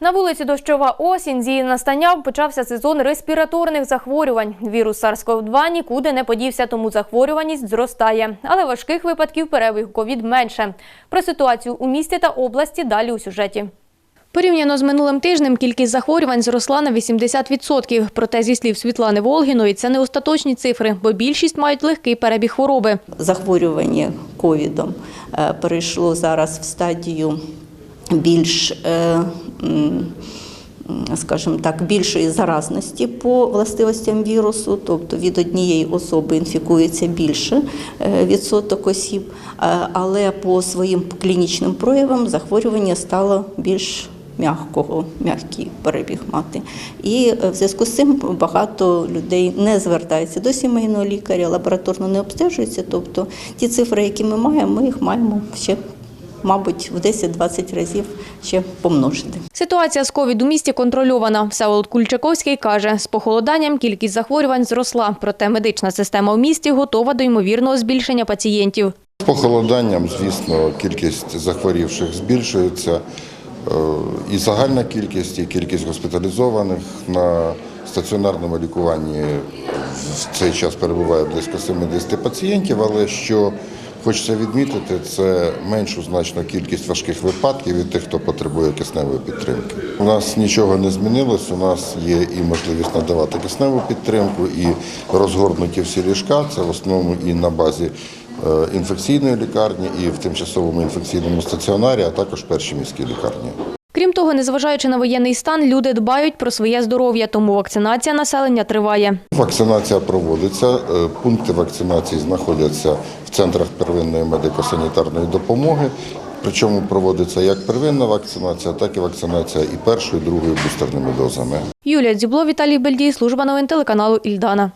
На вулиці Дощова осінь з її настанням почався сезон респіраторних захворювань. Вірус SARS-CoV-2 нікуди не подівся, тому захворюваність зростає. Але важких випадків перебігу ковід менше. Про ситуацію у місті та області далі у сюжеті. Порівняно з минулим тижнем кількість захворювань зросла на 80%. Проте, зі слів Світлани Волгіної, це не остаточні цифри, бо більшість мають легкий перебіг хвороби. захворювання ковідом е, перейшло зараз в стадію більш, е, скажімо так, більшої заразності по властивостям вірусу, тобто від однієї особи інфікується більше е, відсоток осіб, е, але по своїм клінічним проявам захворювання стало більш м'якого, м'який перебіг мати. І в зв'язку з цим багато людей не звертається до сімейного лікаря, лабораторно не обстежується. Тобто ті цифри, які ми маємо, ми їх маємо ще, мабуть, в 10-20 разів ще помножити. Ситуація з ковід у місті контрольована. Всеволод Кульчаковський каже, з похолоданням кількість захворювань зросла, проте медична система в місті готова до ймовірного збільшення пацієнтів. З похолоданням, звісно, кількість захворівших збільшується. Е, І загальна кількість, і кількість госпіталізованих на стаціонарному лікуванні в цей час перебуває близько 70 пацієнтів, але що хочеться відмітити, це меншу значно кількість важких випадків від тих, хто потребує кисневої підтримки. У нас нічого не змінилось. У нас є і можливість надавати кисневу підтримку, і розгорнуті всі ліжка. Це в основному і на базі е, інфекційної лікарні, і в тимчасовому інфекційному стаціонарі, а також першій міській лікарні. Крім того, незважаючи на воєнний стан, люди дбають про своє здоров'я, тому вакцинація населення триває. Вакцинація проводиться. Е, Пункти вакцинації знаходяться в центрах первинної медико-санітарної допомоги. Причому проводиться як первинна вакцинація, так і вакцинація і першою, і другою бустерними дозами. Юлія Дзюбло, Віталій Бельдій, служба новин телеканалу Ільдана.